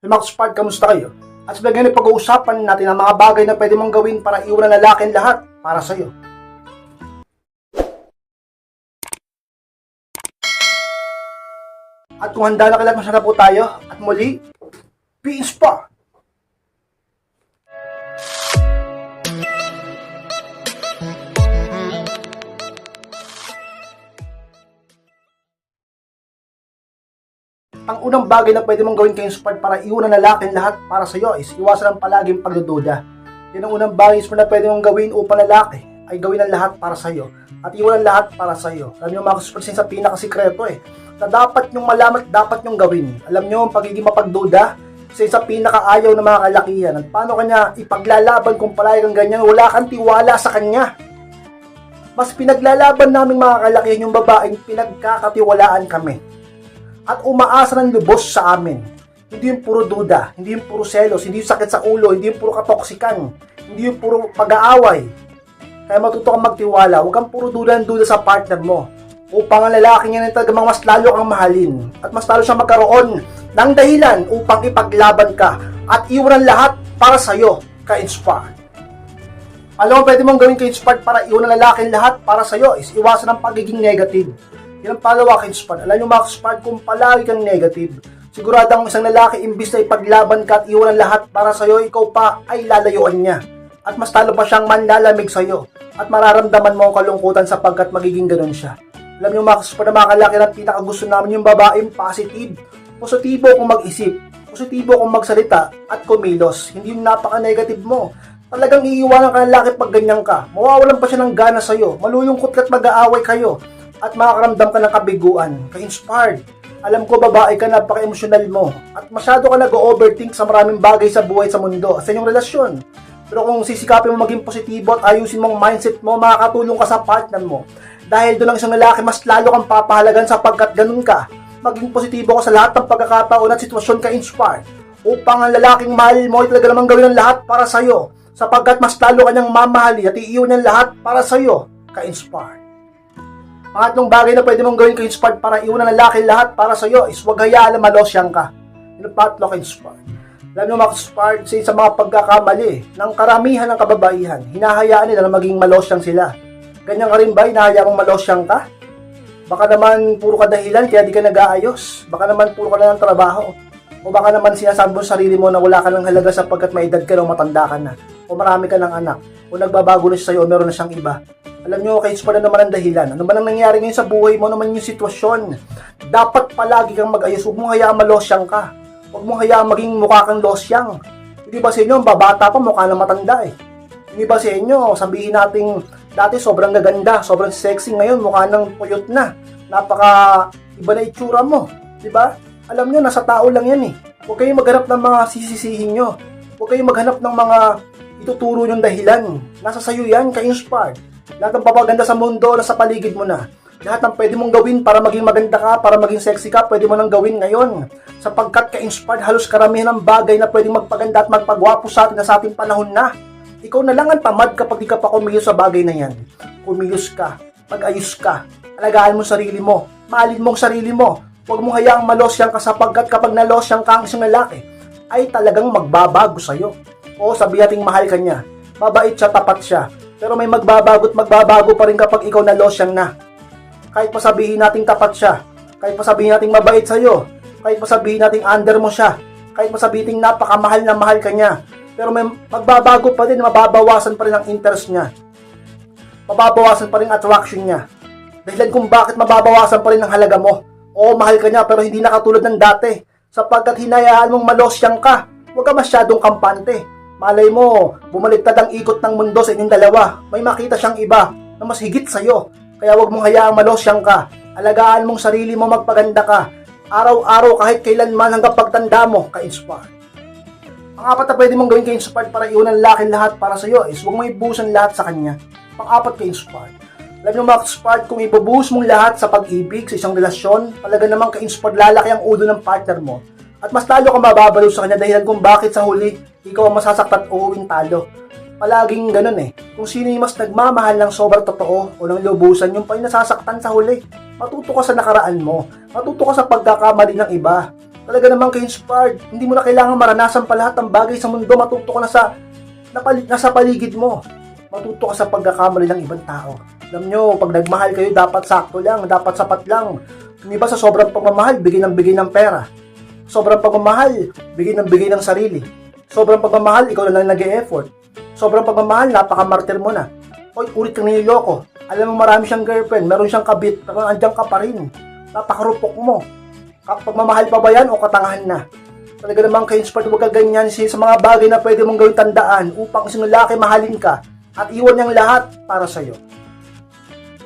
Hey Max Part, kamusta kayo? At sa ngayon pag-uusapan natin ang mga bagay na pwede mong gawin para iwan ang lalaki ang lahat para sa'yo. At kung handa na kailan masya na po tayo, at muli, peace pa! Ang unang bagay na pwede mong gawin kayong sport para iwan ang lalaki ang lahat para sa'yo is iwasan ang palaging pagdududa. Yan ang unang bagay na pwede mong gawin upang lalaki ay gawin ang lahat para sa'yo at iwan ang lahat para sa'yo. Alam niyo mga kasport sa pinakasikreto eh na dapat nyong malaman at dapat nyong gawin. Alam niyo ang pagiging mapagduda isa sa pinakaayaw ng mga kalakihan at paano kanya ipaglalaban kung palagi kang ganyan wala kang tiwala sa kanya. Mas pinaglalaban namin mga kalakihan yung babaeng pinagkakatiwalaan kami at umaasa ng lubos sa amin. Hindi yung puro duda, hindi yung puro selos, hindi yung sakit sa ulo, hindi yung puro katoksikan, hindi yung puro pag-aaway. Kaya matuto kang magtiwala, huwag kang puro duda ng duda sa partner mo. Upang ang lalaki niya talaga mas lalo kang mahalin at mas lalo siyang magkaroon ng dahilan upang ipaglaban ka at iwan lahat para sa'yo, ka-inspire. Alam mo, pwede mong gawin ka-inspired para iwan ang lalaki ang lahat para sa'yo is iwasan ang pagiging negative. Yan ang palawa ka-inspired. Alam nyo mga ka-inspired, kung palagi kang negative, siguradang isang lalaki imbis na ipaglaban ka at iwan ang lahat para sa'yo, ikaw pa ay lalayuan niya. At mas talo pa siyang manlalamig sa'yo. At mararamdaman mo ang kalungkutan sapagkat magiging ganun siya. Alam nyo mga ka-inspired, mga kalaki na pinakagusto namin yung babaeng positive. Positibo kung mag-isip. Positibo kung magsalita at kumilos. Hindi yung napaka-negative mo talagang iiwanan ka ng lalaki pag ganyan ka. Mawawalan pa siya ng gana sa'yo. Malulungkot ka mag-aaway kayo. At makakaramdam ka ng kabiguan. Ka-inspired. Alam ko babae ka, napaka-emosyonal mo. At masyado ka nag-overthink sa maraming bagay sa buhay sa mundo, sa inyong relasyon. Pero kung sisikapin mo maging positibo at ayusin mong mindset mo, makakatulong ka sa partner mo. Dahil doon ang isang lalaki, mas lalo kang papahalagan sapagkat ganun ka. Maging positibo ka sa lahat ng pagkakataon at sitwasyon ka-inspired. Upang ang lalaking mahal mo ay talaga namang gawin ang lahat para sa'yo sapagkat mas lalo kanyang mamahali at iiwan niyang lahat para sa iyo, ka-inspired. Pangatlong bagay na pwede mong gawin ka-inspired para iwan ng lalaki lahat para sa iyo is huwag hayaan na malosyang ka. Yun ang pangatlo ka-inspired. Alam mo mga-inspired sa sa mga pagkakamali ng karamihan ng kababaihan, hinahayaan nila na maging malosyang sila. Ganyan ka rin ba, hinahayaan mong malosyang ka? Baka naman puro ka dahilan kaya di ka nag-aayos. Baka naman puro ka na ng trabaho. O baka naman sinasabi mo sa sarili mo na wala ka ng halaga sapagkat may edad ka na o matanda ka na. O marami ka ng anak. O nagbabago na siya sa'yo o meron na siyang iba. Alam nyo, kahit pa na naman ang dahilan. Ano man ang nangyari ngayon sa buhay mo naman yung sitwasyon. Dapat palagi kang mag-ayos. Huwag mong hayaan malosyang ka. Huwag mong hayaan maging mukha kang losyang. Hindi ba sa inyo, ang babata pa mukha na matanda eh. Hindi ba sa inyo, sabihin nating dati sobrang gaganda, sobrang sexy ngayon, mukha ng puyot na. Napaka iba na itsura mo. Di ba? Alam nyo, nasa tao lang yan eh. Huwag kayong maghanap ng mga sisisihin nyo. Huwag kayong maghanap ng mga ituturo yung dahilan. Nasa sayo yan, ka-inspired. Lahat ng papaganda sa mundo, nasa paligid mo na. Lahat ng pwede mong gawin para maging maganda ka, para maging sexy ka, pwede mo nang gawin ngayon. Sapagkat ka-inspired, halos karamihan ng bagay na pwedeng magpaganda at magpagwapo sa atin na sa ating panahon na. Ikaw na lang ang tamad kapag di ka pa kumilos sa bagay na yan. Kumilos ka, mag-ayos ka, alagaan mo sarili mo, mahalin mo ang sarili mo, huwag mong hayaang malosyang ka sapagkat kapag nalosyang ka ang isang lalaki, ay talagang magbabago sa'yo. O sabi nating mahal ka niya, mabait siya, tapat siya, pero may magbabago at magbabago pa rin kapag ikaw nalosyang na. Kahit pa sabihin nating tapat siya, kahit pa sabihin nating mabait sa'yo, kahit pa sabihin nating under mo siya, kahit pa sabihin napakamahal na mahal ka niya, pero may magbabago pa din, mababawasan pa rin ang interest niya. Mababawasan pa rin ang attraction niya. Dahilan kung bakit mababawasan pa rin ang halaga mo. Oo, mahal ka niya pero hindi na katulad ng dati. Sapagkat hinayaan mong malosyang ka, huwag ka masyadong kampante. Malay mo, bumaliktad ang ikot ng mundo sa inyong dalawa. May makita siyang iba na mas higit sa'yo. Kaya huwag mong hayaang malosyang ka. Alagaan mong sarili mo magpaganda ka. Araw-araw kahit kailanman hanggang pagtanda mo, ka-inspire. Ang apat na pwede mong gawin ka-inspired para iunan ang laki lahat para sa'yo is huwag mo ibuhusan lahat sa kanya. Pang-apat ka-inspired. Alam nyo mga ka-inspired, kung ibubuhos mong lahat sa pag-ibig, sa isang relasyon, talaga namang ka-inspired lalaki ang ulo ng partner mo. At mas talo kang mababalo sa kanya dahilan kung bakit sa huli, ikaw ang masasaktan at uuwing talo. Palaging ganun eh. Kung sino yung mas nagmamahal ng sobrang totoo o ng lubusan, yung pa yung nasasaktan sa huli. Matuto ka sa nakaraan mo. Matuto ka sa pagkakamali ng iba. Talaga namang ka-inspired. Hindi mo na kailangan maranasan pa lahat ng bagay sa mundo. Matuto ka na sa napali, nasa paligid mo. Matuto ka sa pagkakamali ng ibang tao. Alam nyo, pag nagmahal kayo, dapat sakto lang, dapat sapat lang. Hindi ba sa sobrang pagmamahal, bigay ng bigay ng pera. Sobrang pagmamahal, bigay ng bigay ng sarili. Sobrang pagmamahal, ikaw na lang nag-e-effort. Sobrang pagmamahal, napaka-martir mo na. Oy, ulit kang niloloko. Alam mo marami siyang girlfriend, meron siyang kabit, pero andyan ka pa rin. Napakarupok mo. Kapag mamahal pa ba yan o katangahan na? Talaga namang ka-inspired, huwag ka ganyan siya sa mga bagay na pwede mong gawin tandaan upang isang lalaki mahalin ka at iwan niyang lahat para sa'yo.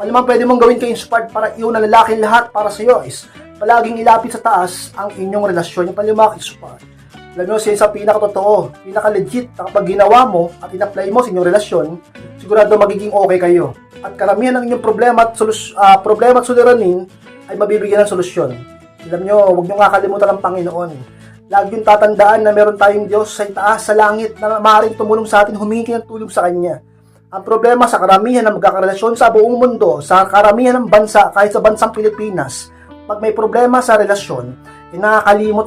Ano man pwede mong gawin ka-inspired para iwan ng lalaki lahat para sa'yo is palaging ilapit sa taas ang inyong relasyon. Yung palimak inspired. Alam nyo, siya sa pinakatotoo, pinaka-legit na kapag ginawa mo at in-apply mo sa inyong relasyon, sigurado magiging okay kayo. At karamihan ng inyong problema at, solus- ah, problema at suliranin ay mabibigyan ng solusyon. Alam nyo, huwag nyo kakalimutan ang Panginoon. Lagi yung tatandaan na meron tayong Diyos sa itaas, sa langit, na maaaring tumulong sa atin, humingi ng tulong sa Kanya. Ang problema sa karamihan ng magkakarelasyon sa buong mundo, sa karamihan ng bansa, kahit sa bansang Pilipinas, pag may problema sa relasyon, eh,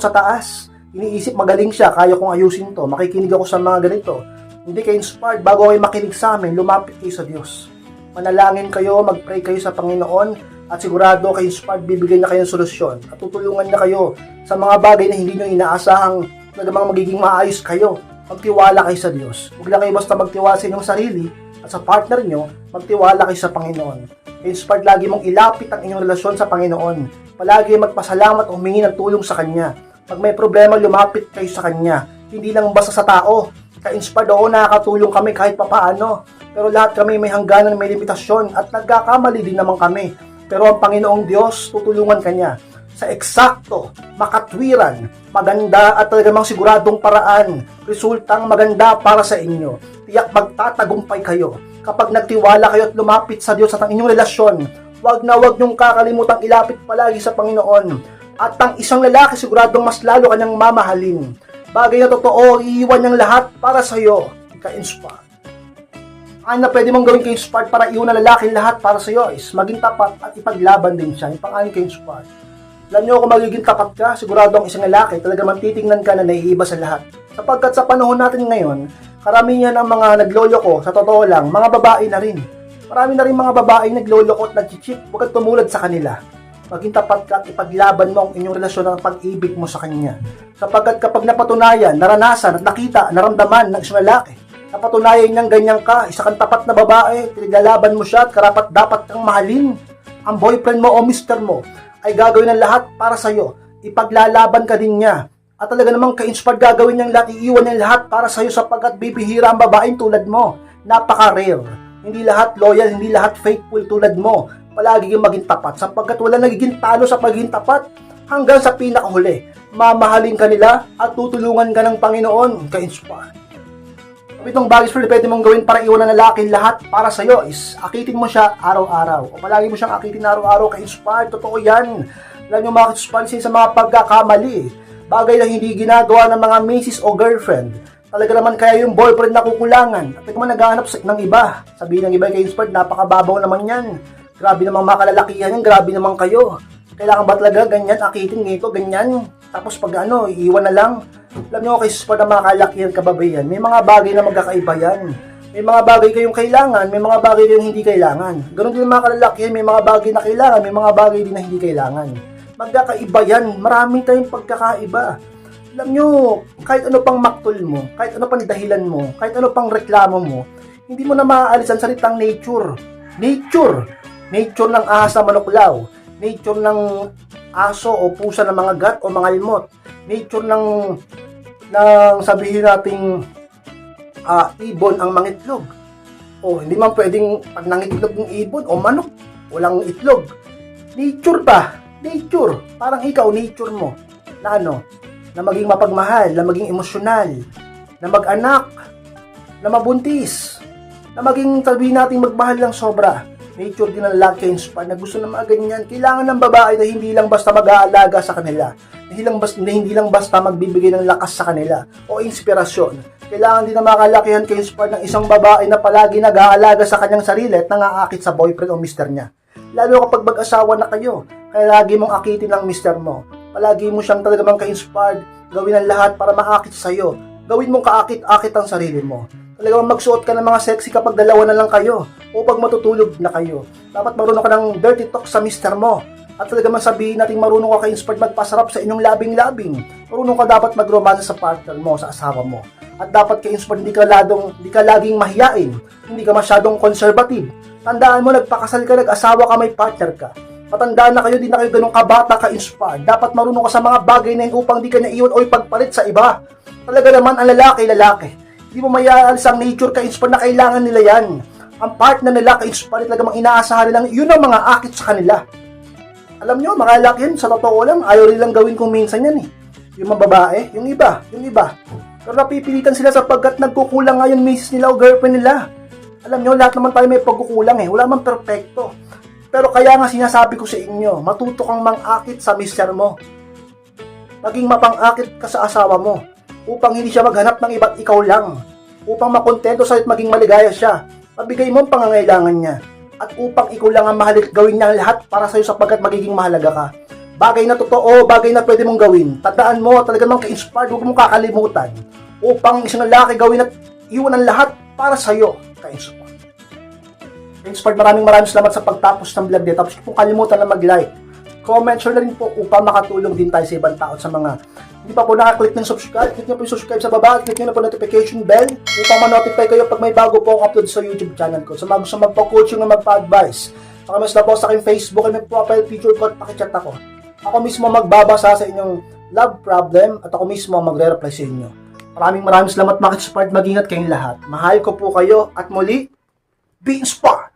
sa taas. Iniisip magaling siya, kaya kong ayusin to, makikinig ako sa mga ganito. Hindi kayo inspired, bago kayo makinig sa amin, lumapit kayo sa Diyos. Manalangin kayo, mag-pray kayo sa Panginoon, at sigurado kayo inspired, bibigyan niya kayo ng solusyon. At tutulungan niya kayo sa mga bagay na hindi nyo inaasahang nagamang magiging maayos kayo. Magtiwala kayo sa Diyos. Huwag lang kayo basta magtiwala sa inyong sarili at sa partner nyo, magtiwala kayo sa Panginoon. Inspired lagi mong ilapit ang inyong relasyon sa Panginoon. Palagi magpasalamat o humingi ng tulong sa Kanya. Pag may problema, lumapit kayo sa Kanya. Hindi lang basta sa tao. Ka-inspired, oo, nakakatulong kami kahit papaano. Pero lahat kami may hangganan, may limitasyon at nagkakamali din naman kami. Pero ang Panginoong Diyos, tutulungan Kanya sa eksakto, makatwiran, maganda at talagang siguradong paraan, resultang maganda para sa inyo. Tiyak magtatagumpay kayo. Kapag nagtiwala kayo at lumapit sa Diyos at ang inyong relasyon, wag na wag niyong kakalimutang ilapit palagi sa Panginoon. At ang isang lalaki siguradong mas lalo kanyang mamahalin. Bagay na totoo, iiwan niyang lahat para sa iyo. Ka-inspire. Ang na pwede mong gawin ka-inspired para iwan ng lalaki lahat para sa iyo is maging tapat at ipaglaban din siya. Yung pang-anin ka-inspired. Alam niyo kung magiging tapat ka, sigurado ang isang lalaki talaga man titingnan ka na naiiba sa lahat. Sapagkat sa panahon natin ngayon, karamihan ng mga nagloloko, sa totoo lang, mga babae na rin. Marami na rin mga babae nagloloko at nag-cheat, huwag tumulad sa kanila. Maging tapat ka at ipaglaban mo ang inyong relasyon ng pag-ibig mo sa kanya. Sapagkat kapag napatunayan, naranasan at nakita, naramdaman ng isang lalaki, napatunayan niyang ganyan ka, isa kang tapat na babae, pinaglalaban mo siya at karapat dapat kang mahalin. Ang boyfriend mo o mister mo ay gagawin ng lahat para sa'yo. Ipaglalaban ka din niya. At talaga namang ka-inspired gagawin niyang lahat, iiwan niyang lahat para sa'yo sapagkat bibihira ang babaeng tulad mo. Napaka-rare. Hindi lahat loyal, hindi lahat faithful tulad mo. Palagi kang maging tapat sapagkat wala nagiging talo sa pagiging tapat hanggang sa pinakahuli. Mamahalin ka nila at tutulungan ka ng Panginoon. Ka-inspired. Itong bagay na pwede mong gawin para iwan ng lalaki lahat para sa'yo is akitin mo siya araw-araw. O palagi mo siyang akitin araw-araw ka-inspired. Totoo yan. Alam nyo mga ka-inspired sa mga pagkakamali. Bagay na hindi ginagawa ng mga misis o girlfriend. Talaga naman kaya yung boyfriend na kukulangan. At naman naghahanap ng iba. Sabihin ng iba kay inspired, napakababaw naman yan. Grabe namang mga kalalakihan yan, grabe naman kayo. Kailangan ba talaga ganyan, akitin ngito, ganyan. Tapos pag ano, iiwan na lang. Alam nyo, kay sport ng mga kalakihan kababayan, may mga bagay na magkakaiba yan. May mga bagay kayong kailangan, may mga bagay kayong hindi kailangan. Ganon din mga kalalakihan, may mga bagay na kailangan, may mga bagay din na hindi kailangan. Magkakaiba yan, marami tayong pagkakaiba. Alam nyo, kahit ano pang maktol mo, kahit ano pang dahilan mo, kahit ano pang reklamo mo, hindi mo na maaalis ang salitang nature. Nature. Nature ng ahas na manuklaw. Nature ng aso o pusa ng mga gat o mga almot. Nature ng ng sabihin nating ah, ibon ang mangitlog. O hindi man pwedeng pag nangitlog ng ibon o manok, walang itlog. Nature ba? Nature. Parang ikaw, nature mo. Na ano? Na maging mapagmahal, na maging emosyonal, na mag-anak, na mabuntis, na maging sabihin natin magmahal lang sobra. Nature din ng lalaki inspired na gusto na mga ganyan. Kailangan ng babae na hindi lang basta mag-aalaga sa kanila. Na hindi lang basta, na hindi lang basta magbibigay ng lakas sa kanila o inspirasyon. Kailangan din na makalakihan kay inspired ng isang babae na palagi nag-aalaga sa kanyang sarili at nangaakit sa boyfriend o mister niya. Lalo kapag mag-asawa na kayo, kaya lagi mong akitin ang mister mo. Palagi mo siyang talaga mang ka-inspired. Gawin ang lahat para maakit sa'yo. Gawin mong kaakit-akit ang sarili mo. Talagang magsuot ka ng mga sexy kapag dalawa na lang kayo o pag matutulog na kayo. Dapat marunong ka ng dirty talk sa mister mo. At talaga man sabihin natin marunong ka ka-inspired magpasarap sa inyong labing-labing. Marunong ka dapat magromance sa partner mo, sa asawa mo. At dapat ka-inspired, hindi ka, ladong, hindi ka laging mahiyain. Hindi ka masyadong conservative. Tandaan mo, nagpakasal ka, nag-asawa ka, may partner ka. Matandaan na kayo, di na kayo ganun kabata ka-inspired. Dapat marunong ka sa mga bagay na yun upang di ka naiwan o ipagpalit sa iba. Talaga naman, ang lalaki, lalaki. Hindi mo mayaalis ang nature ka-inspired na kailangan nila yan. Ang partner nila ka-inspired talaga mga inaasahan nilang yun ang mga akit sa kanila. Alam nyo, mga lalaki yun, sa totoo lang, ayaw nilang gawin kung minsan yan eh. Yung mga babae, yung iba, yung iba. Pero napipilitan sila sapagkat nagkukulang nga yung misis nila o girlfriend nila. Alam nyo, lahat naman tayo may pagkukulang eh. Wala man perfecto. Pero kaya nga sinasabi ko sa inyo, matuto kang mang-akit sa mister mo. Maging mapang-akit ka sa asawa mo upang hindi siya maghanap ng iba't ikaw lang. Upang makontento at maging maligaya siya. Mabigay mo ang pangangailangan niya. At upang ikaw lang ang mahalik gawin niya lahat para sa'yo sapagkat magiging mahalaga ka. Bagay na totoo, bagay na pwede mong gawin. Tandaan mo, talaga mang ka-inspired, huwag mong kakalimutan. Upang isang lalaki gawin at iwan ang lahat para sa'yo. Ka-inspired. Inspired, maraming maraming salamat sa pagtapos ng vlog nito. Tapos kung kalimutan na mag-like, comment, share na rin po upang makatulong din tayo sa ibang tao sa mga hindi pa po nakaklik ng subscribe, click nyo po yung subscribe sa baba click nyo na po notification bell upang ma-notify kayo pag may bago po akong upload sa YouTube channel ko. Sa mga gusto magpa-coaching na magpa-advise, pakamas na po sa aking Facebook may profile picture ko at pakichat ako. Ako mismo magbabasa sa inyong love problem at ako mismo magre-reply sa inyo. Maraming maraming salamat mga inspired. Mag-ingat kayong lahat. Mahal ko po kayo at muli, be inspired!